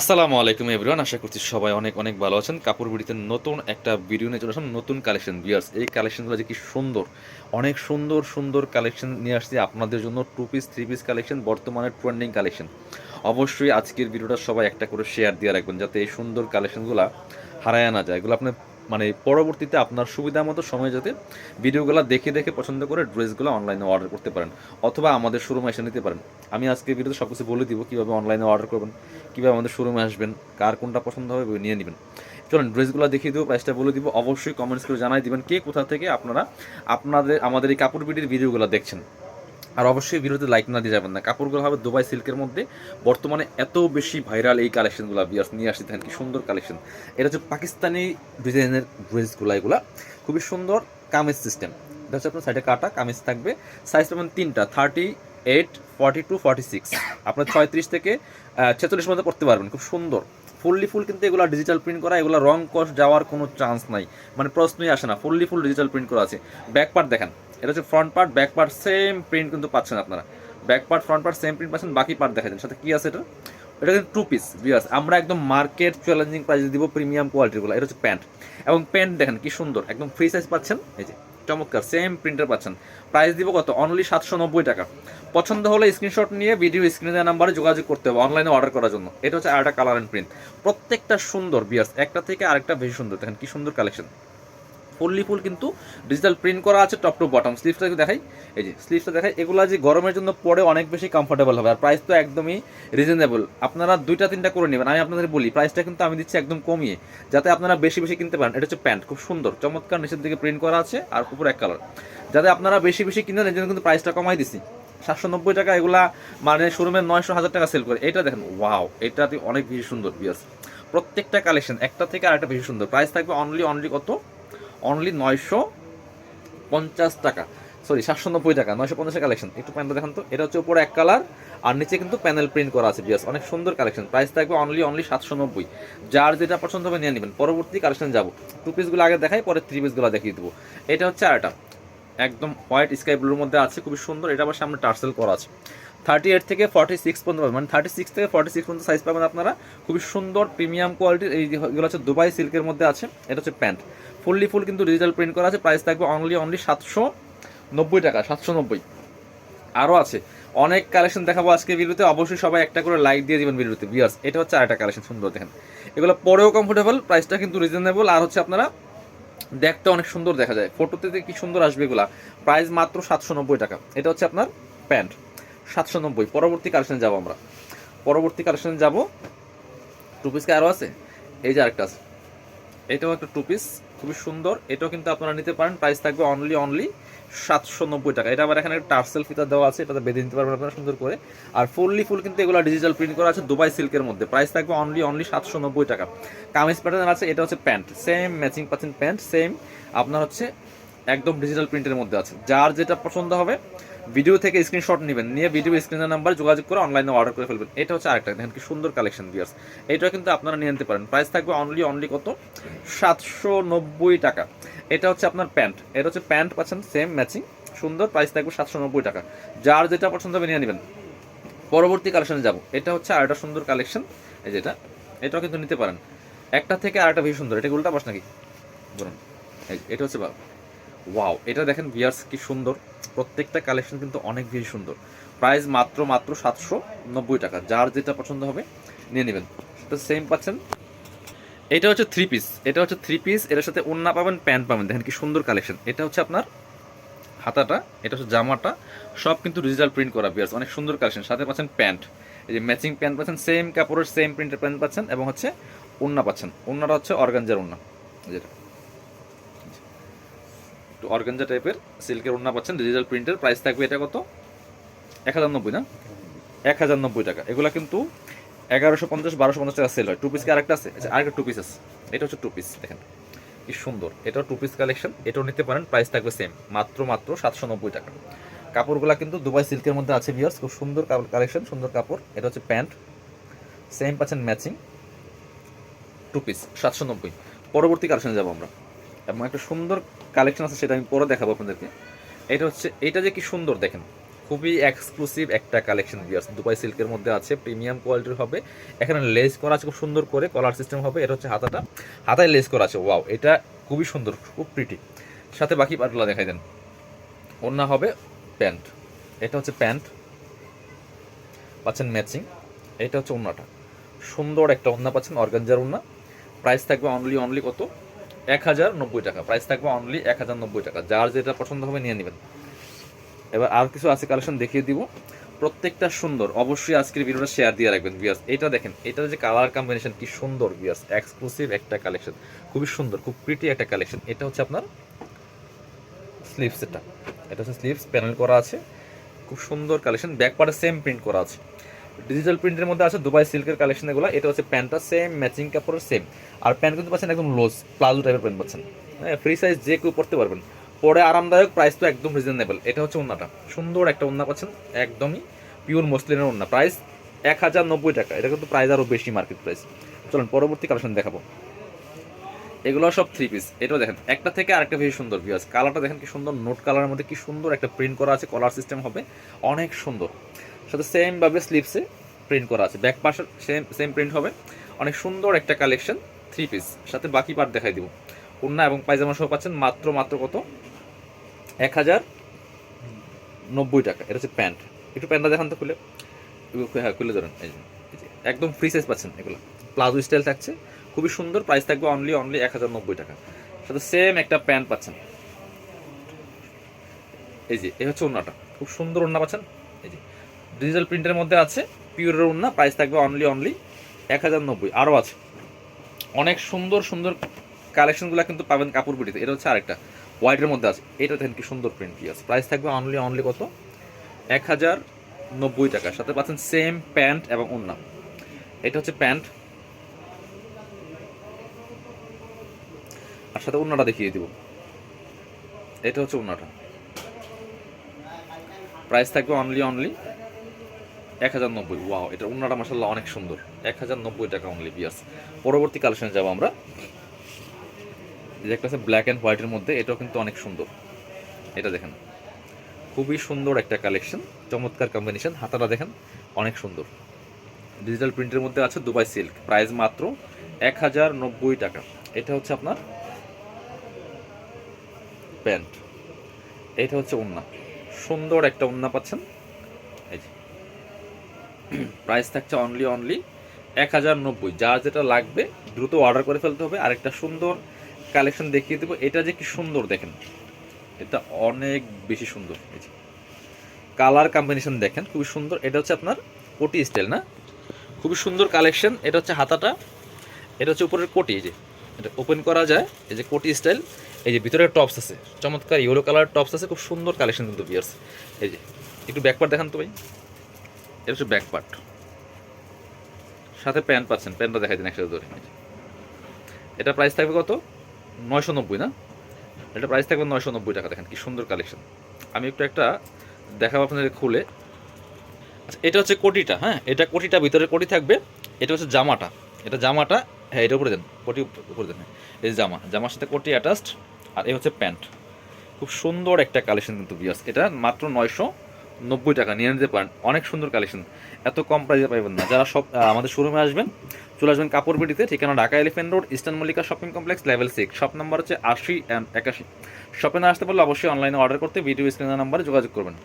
আসসালামু আলাইকুম এভরিওয়ান আশা করছি সবাই অনেক অনেক ভালো আছেন। কাপড় বিড়িতে নতুন একটা ভিডিও নিয়ে চলে আসলাম, নতুন কালেকশন বিয়ার্স এই কালেকশনগুলো যে কি সুন্দর, অনেক সুন্দর সুন্দর কালেকশন নিয়ে আসছি আপনাদের জন্য two piece three piece collection বর্তমানে ট্রেন্ডিং কালেকশন অবশ্যই আজকের ভিডিওটা সবাই একটা করে শেয়ার দিয়ে রাখবেন, যাতে এই সুন্দর কালেকশনগুলো হারায় না যায়। এগুলো আপনি মানে পরবর্তীতে আপনার সুবিধা মতো সময় যাতে ভিডিওগুলো দেখে দেখে পছন্দ করে ড্রেসগুলো অনলাইনে অর্ডার করতে পারেন, অথবা আমাদের শোরুমে এসে নিতে পারেন। আমি আজকে ভিডিওতে সব কিছু বলে দিব কীভাবে অনলাইনে অর্ডার করবেন, কীভাবে আমাদের শোরুমে আসবেন, কার কোনটা পছন্দ হবে নিয়ে নেবেন। চলুন, ড্রেসগুলো দেখিয়ে দেবো প্রাইসটা বলে দিব। অবশ্যই কমেন্টস করে জানাই দিবেন কে কোথা থেকে আপনারা আপনাদের, আমাদের এই কাপড় বিটির ভিডিওগুলো দেখছেন। আর অবশ্যই ভিডিওতে লাইক না দিয়ে যাবেন না। কাপড়গুলো হবে দুবাই সিল্কের মধ্যে। বর্তমানে এত বেশি ভাইরাল এই কালেকশনগুলো বিয়ার্স নিয়ে আসতে থাকেন কি সুন্দর কালেকশন এটা হচ্ছে পাকিস্তানি ডিজাইনের ড্রেসগুলো, এগুলা। খুবই সুন্দর কামিজ সিস্টেম এটা হচ্ছে আপনার সাইডে কাটা, কামিজ থাকবে। সাইজ পাবেন তিনটা thirty eight forty two forty six আপনার ছয়ত্রিশ থেকে ছেচল্লিশ মধ্যে পড়তে পারবেন, খুব সুন্দর। ফুললি ফুল কিন্তু এগুলো ডিজিটাল প্রিন্ট করা, এগুলো রং কস যাওয়ার কোনো চান্স নাই। মানে প্রশ্নই আসে না, ফুললি ফুল ডিজিটাল প্রিন্ট করা আছে। ব্যাক পার্ট দেখেন। এটা হচ্ছে front part back part same print কিন্তু পাচ্ছেন আপনারা। Back part front part same print পাচ্ছেন, বাকি পার্ট দেখা যান সাথে কি আছে এটা? এটা কিন্তু টু পিস বিয়াস আমরা একদম মার্কেট চ্যালেঞ্জিং প্রাইসে দিব প্রিমিয়াম কোয়ালিটিগুলো এটা হচ্ছে প্যান্ট এবং প্যান্ট দেখেন কি সুন্দর, একদম ফ্রি সাইজ পাচ্ছেন, এই যে, চমৎকার সেম প্রিন্টার পাচ্ছেন। প্রাইস দিব কত? অনলি সাতশো নব্বই টাকা। পছন্দ হলে স্ক্রিনশট নিয়ে ভিডিও স্ক্রিনে দেওয়া নাম্বারে যোগাযোগ করতে হবে অনলাইনে অর্ডার করার জন্য। এটা হচ্ছে আরেকটা কালার অ্যান্ড প্রিন্ট প্রত্যেকটা সুন্দর বিয়ার্স একটা থেকে আরেকটা বেশি সুন্দর। দেখেন কি সুন্দর কালেকশন ফুললি ফুল কিন্তু ডিজিটাল প্রিন্ট করা আছে টপ টু বটম স্লিভসটা দেখাই। এই যে স্লিভসটা দেখাই। এগুলো যে গরমের জন্য পরে অনেক বেশি কমফোর্টেবল হবে। আর প্রাইস তো একদমই রিজনেবল আপনারা দুইটা, তিনটা করে নেবেন। আমি আপনাদের বলি প্রাইসটা কিন্তু আমি দিচ্ছি একদম কমিয়ে। যাতে আপনারা বেশি বেশি কিনতে পারেন। এটা হচ্ছে প্যান্ট খুব সুন্দর। চমৎকার নিচের দিকে প্রিন্ট করা আছে আর উপর এক কালার যাতে আপনারা বেশি বেশি কিনেন এই জন্য কিন্তু প্রাইসটা কমাই দিছি সাতশো নব্বই টাকা এগুলা মানে শোরুমে নয়শো হাজার টাকা সেল করে। এটা দেখেন ওয়াও এটাতে অনেক বেশি সুন্দর বিয়াস প্রত্যেকটা কালেকশন একটা থেকে আরেকটা বেশি সুন্দর। প্রাইস থাকবে অনলি অনলি কত? অনলি নয়শো পঞ্চাশ টাকা। সরি সাতশো নব্বই টাকা, নয়শো পঞ্চাশ কালেকশন একটু প্যান্টটা দেখান তো। এটা হচ্ছে উপরে এক কালার আর নিচে কিন্তু প্যানেল প্রিন্ট করা আছে বিয়াস অনেক সুন্দর কালেকশন প্রাইস থাকবে অনলি অনলি সাতশো নব্বই। যার যেটা পছন্দ হবে নিয়ে নেবেন। পরবর্তী কালেকশন যাব। টু পিসগুলো আগে দেখাই, পরে থ্রি পিসগুলো দেখিয়ে দেবো। এটা হচ্ছে আরেকটা। একদম হোয়াইট স্কাই ব্লুর মধ্যে আছে, খুবই সুন্দর। এটা আবার সামনে টার্সেল করা আছে। থার্টি এইট থেকে ফর্টি সিক্স পর্যন্ত পাবেন। মানে থার্টি সিক্স থেকে ফর্টি সিক্স পর্যন্ত সাইজ পাবেন আপনারা। খুবই সুন্দর প্রিমিয়াম কোয়ালিটির এই যেগুলো হচ্ছে দুবাই সিল্কের মধ্যে আছে। এটা হচ্ছে প্যান্ট ফুললি ফুল কিন্তু ডিজিটাল প্রিন্ট করা আছে। প্রাইস থাকবে অনলি অনলি সাতশো নব্বই টাকা, সাতশো নব্বই। আরও আছে। অনেক কালেকশন দেখাবো আজকে ভিডিওতে অবশ্যই সবাই একটা করে লাইক দিয়ে দিবেন ভিডিওতে বিয়ার্স এটা হচ্ছে আরেকটা কালেকশন সুন্দর দেখেন। এগুলো পরেও কমফোর্টেবল প্রাইসটা কিন্তু রিজনেবল আর হচ্ছে আপনারা দেখতে অনেক সুন্দর দেখা যায়। ফটোতে কি সুন্দর আসবে এগুলা। প্রাইস মাত্র সাতশো নব্বই টাকা। এটা হচ্ছে আপনার প্যান্ট সাতশো নব্বই। পরবর্তী কালেকশনে যাব আমরা। পরবর্তী কালেকশনে যাব টু পিসকে আরও আছে? এই যে আরেকটা আছে। এটাও একটা টু পিস খুবই সুন্দর। এটাও কিন্তু আপনারা নিতে পারেন। প্রাইস থাকবে অনলি অনলি সাতশো নব্বই টাকা। এটা আবার এখানে টার্সেল ফিতা দেওয়া আছে, এটাতে বেঁধে নিতে পারবেন আপনারা সুন্দর করে। আর ফুললি ফুল কিন্তু এগুলো ডিজিটাল প্রিন্ট করা আছে দুবাই সিল্কের মধ্যে। প্রাইস থাকবে অনলি অনলি সাতশো নব্বই টাকা। কামিজ প্যাটার্ন আছে, এটা হচ্ছে প্যান্ট সেম ম্যাচিং পাচ্ছেন প্যান্ট সেম আপনার হচ্ছে একদম ডিজিটাল প্রিন্টের মধ্যে আছে। যার যেটা পছন্দ হবে ভিডিও থেকে স্ক্রিনশট নেবেন, নিয়ে ভিডিও স্ক্রিনের নাম্বার যোগাযোগ করে অনলাইনে অর্ডার করে ফেলবেন। এটা হচ্ছে আরেকটা, দেখেন কি সুন্দর কালেকশন বিয়ার্স এটা কিন্তু আপনারা নিয়ে নিতে পারেন। প্রাইস থাকবে অনলি অনলি কত? সাতশো নব্বই টাকা। এটা হচ্ছে আপনার প্যান্ট এটা হচ্ছে প্যান্ট পাচ্ছেন সেম ম্যাচিং সুন্দর। প্রাইস থাকবে সাতশো নব্বই টাকা। যার যেটা পছন্দ হবে নিয়ে নেবেন। পরবর্তী কালেকশনে যাব। এটা হচ্ছে আরেকটা সুন্দর কালেকশন এই যেটা এটাও কিন্তু নিতে পারেন। একটা থেকে আরেকটা বেশি সুন্দর। এটা উল্টা পাস নাকি? বলুন এটা হচ্ছে ওয়াও এটা দেখেন ভিয়ার্স কি সুন্দর। প্রত্যেকটা কালেকশন কিন্তু অনেক বেশি সুন্দর। প্রাইস মাত্র মাত্র সাতশো নব্বই টাকা। যার যেটা পছন্দ হবে নিয়ে নেবেন। সেটা সেম পাচ্ছেন। এটা হচ্ছে থ্রি পিস এটা হচ্ছে থ্রি পিস এটার সাথে ওন্না পাবেন প্যান্ট পাবেন। দেখেন কি সুন্দর কালেকশন এটা হচ্ছে আপনার হাতাটা, এটা হচ্ছে জামাটা। সব কিন্তু ডিজিটাল প্রিন্ট করা বিয়ার্স অনেক সুন্দর কালেকশন সাথে পাচ্ছেন প্যান্ট এই যে ম্যাচিং প্যান্ট পাচ্ছেন সেম কাপড়ের সেম প্রিন্টের প্যান্ট পাচ্ছেন এবং হচ্ছে ওন্না পাচ্ছেন। ওন্নাটা হচ্ছে অর্গানজার ওন্না যেটা একটু অর্গানজা টাইপের সিল্কের ওন্না পাচ্ছেন ডিজিটাল প্রিন্টের প্রাইস থাকবে এটা কত? এক হাজার নব্বই না? এক হাজার নব্বই টাকা। এগুলা কিন্তু এগারোশো পঞ্চাশ, বারোশো পঞ্চাশ টাকা সেল হয়। টু পিস কি আরেকটা আছে? আচ্ছা আরেকটা টু পিস আছে। এটা হচ্ছে টু পিস দেখেন। কি সুন্দর। এটাও টু পিস কালেকশন এটাও নিতে পারেন প্রাইস থাকবে সেম মাত্র মাত্র সাতশো নব্বই টাকা। কাপড়গুলো কিন্তু দুবাই সিল্কের মধ্যে আছে ভিউয়ার্স খুব সুন্দর কালেকশন সুন্দর কাপড়। এটা হচ্ছে প্যান্ট। সেম পাচ্ছেন ম্যাচিং টু পিস সাতশো নব্বই। পরবর্তী কালেকশনে যাব আমরা। এবং একটা সুন্দর কালেকশন আছে সেটা আমি পরে দেখাবো আপনাদেরকে। এটা হচ্ছে, এটা যে কি সুন্দর দেখেন। খুবই এক্সক্লুসিভ একটা কালেকশন বিয়ার্স দুবাই সিল্কের মধ্যে আছে প্রিমিয়াম কোয়ালিটির হবে। এখানে লেস করা আছে খুব সুন্দর করে কলার সিস্টেম হবে। এটা হচ্ছে হাতাটা। হাতায় লেস করা আছে ওয়াও এটা খুবই সুন্দর, খুব প্রিটি সাথে বাকি পাটগুলো দেখাই দেন। ওড়না হবে প্যান্ট। এটা হচ্ছে প্যান্ট। পাচ্ছেন ম্যাচিং এটা হচ্ছে ওড়নাটা। সুন্দর একটা ওড়না পাচ্ছেন, অর্গানজার ওড়না। প্রাইস থাকবে অনলি অনলি কত? এক হাজার নব্বই টাকা। প্রাইস থাকবে অনলি এক হাজার নব্বই টাকা। যার যেটা পছন্দ হবে নিয়ে নেবেন। এবার আর কিছু আছে কালেকশন দেখিয়ে দিব। প্রত্যেকটা সুন্দর। অবশ্যই আজকের ভিডিওটা শেয়ার দিয়ে রাখবেন বিয়ার্স এটা দেখেন, এটা যে কালার কম্বিনেশন কি সুন্দর বিয়ার্স এক্সক্লুসিভ একটা কালেকশন খুবই সুন্দর, খুব প্রিটি একটা কালেকশন এটা হচ্ছে আপনার স্লিভস এটা এটা হচ্ছে স্লিভস প্যানেল করা আছে। খুব সুন্দর কালেকশন ব্যাক পার্টে সেম প্রিন্ট করা আছে। ডিজিটাল প্রিন্টের মধ্যে আছে দুবাই সিল্কের কালেকশন এগুলো। এটা হচ্ছে প্যান্টটা সেম ম্যাচিং কাপড়ের সেম আর প্যান্ট কিন্তু পাচ্ছেন একদম লোজ প্লাজো টাইপের প্যান্ট পাচ্ছেন। হ্যাঁ ফ্রি সাইজ যে কেউ পড়তে পারবেন। পরে আরামদায়ক প্রাইস তো একদম রিজনেবল এটা হচ্ছে ওন্নাটা। সুন্দর একটা ওনা পাচ্ছেন, একদমই পিওর মসলিনের ওনা প্রাইস এক হাজার নব্বই টাকা। এটা কিন্তু প্রাইস আরও বেশি মার্কেট প্রাইস চলুন, পরবর্তী কালেকশন দেখাবো। এগুলো সব থ্রি পিস এটাও দেখেন, একটা থেকে আরেকটা বেশি সুন্দর ভিউয়ার্স কালারটা দেখেন কি সুন্দর নোট কালারের মধ্যে কি সুন্দর একটা প্রিন্ট করা আছে। কলার সিস্টেম হবে। অনেক সুন্দর। সাথে সেম ভাবে স্লিপসে প্রিন্ট করা আছে। ব্যাক পাশে সেম সেম প্রিন্ট হবে। অনেক সুন্দর একটা কালেকশন থ্রি পিস সাথে বাকি পার্ট দেখাই দিব। ওড়না এবং পায়জামা সহ পাচ্ছেন মাত্র মাত্র কত? এক হাজার নব্বই টাকা। এটা হচ্ছে প্যান্ট একটু প্যান্টটা দেখান তো খুলে। হ্যাঁ খুলে ধরেন। একদম ফ্রি সাইজ পাচ্ছেন এগুলো। প্লাজো স্টাইল থাকছে। খুবই সুন্দর। প্রাইস থাকবে অনলি অনলি এক হাজার নব্বই টাকা। সাথে সেম একটা প্যান্ট পাচ্ছেন। এই যে, এই হচ্ছে ওড়নাটা। খুব সুন্দর ওড়না পাচ্ছেন। এই যে ডিজিটাল প্রিন্টের মধ্যে আছে পিওরের ওড়না প্রাইস থাকবে অনলি অনলি এক হাজার নব্বই আরও আছে। অনেক সুন্দর সুন্দর কালেকশনগুলো কিন্তু পাবেন কাপড় পিটিতে এটা হচ্ছে আরেকটা হোয়াইটের মধ্যে আছে। এটা দেখেন কি সুন্দর প্রিন্ট কি আছে। প্রাইস থাকবে অনলি অনলি কত? এক হাজার নব্বই টাকা। সাথে পাচ্ছেন সেম প্যান্ট এবং ওড়না। এটা হচ্ছে প্যান্ট আর সাথে ওড়নাটা দেখিয়ে দিব। এটা হচ্ছে ওড়নাটা। প্রাইস থাকবে অনলি অনলি এক হাজার নব্বই ওয়াও এটা ওড়নাটা মাসাল্লাহ অনেক সুন্দর। এক হাজার নব্বই টাকা অনলি বিয়াস পরবর্তী কালেকশনে যাব আমরা। যে একটা আছে ব্ল্যাক অ্যান্ড হোয়াইটের মধ্যে, এটাও কিন্তু অনেক সুন্দর। এটা দেখেন, খুবই সুন্দর একটা কালেকশন চমৎকার কম্বিনেশন হাতাটা দেখেন, অনেক সুন্দর। ডিজিটাল প্রিন্টের মধ্যে আছে দুবাই সিল্ক প্রাইস মাত্র এক হাজার নব্বই টাকা। এটা হচ্ছে আপনার প্যান্ট। এটা হচ্ছে ওন্না সুন্দর একটা ওন্না পাচ্ছেন। প্রাইস থাকছে অনলি অনলি এক হাজার নব্বই। যার যেটা লাগবে, দ্রুত অর্ডার করে ফেলতে হবে। আরেকটা সুন্দর কালেকশন দেখিয়ে দেবো। এটা যে কি সুন্দর দেখেন। এটা অনেক বেশি সুন্দর। কালার কম্বিনেশন দেখেন, খুবই সুন্দর। এটা হচ্ছে আপনার কোটি স্টাইল না? খুবই সুন্দর কালেকশন এটা হচ্ছে হাতাটা। এটা হচ্ছে উপরের কোটি, এই যে। এটা ওপেন করা যায়। এই যে কোটি স্টাইল এই যে ভিতরে টপস আছে। চমৎকার ইয়েলো কালার টপস আছে। খুব সুন্দর কালেকশন কিন্তু বিয়ার্স এই যে, একটু ব্যাক পার্ট দেখান তো ভাই। এটা হচ্ছে ব্যাক পার্ট সাথে প্যান্ট পাচ্ছেন প্যান্টটা দেখাই দিন একসাথে ধরে এটা প্রাইস থাকবে কত? নয়শো নব্বই, না? এটা প্রাইস থাকবে নয়শো নব্বই টাকা, দেখেন কি সুন্দর কালেকশন আমি একটু একটা দেখাবো আপনাদের খুলে। আচ্ছা এটা হচ্ছে কোটিটা হ্যাঁ? এটা কোটিটা ভিতরে কোটি থাকবে। এটা হচ্ছে জামাটা। এটা জামাটা হ্যাঁ এটা উপরে দেন, কোটি উপরে দেন হ্যাঁ। এই জামা, জামার সাথে কোটি অ্যাটাচড আর এই হচ্ছে প্যান্ট। খুব সুন্দর একটা কালেকশন কিন্তু বিয়াস এটা মাত্র নয়শো নব্বই টাকা, নিয়ে নিতে পারেন। অনেক সুন্দর কালেকশন এত কম প্রাইসে পাইবেন না। যারা সব আমাদের শোরুমে আসবেন, চলে আসবেন কাপড় পেটিতে, ঠিকানা Dhaka Elephant Road Eastern Mallika shopping complex level six shop number হচ্ছে আশি অ্যান্ড একাশি। শপে না আসতে পারলে অবশ্যই অনলাইনে অর্ডার করতে ভিডিও স্ক্রিনের নাম্বারে যোগাযোগ করবেন।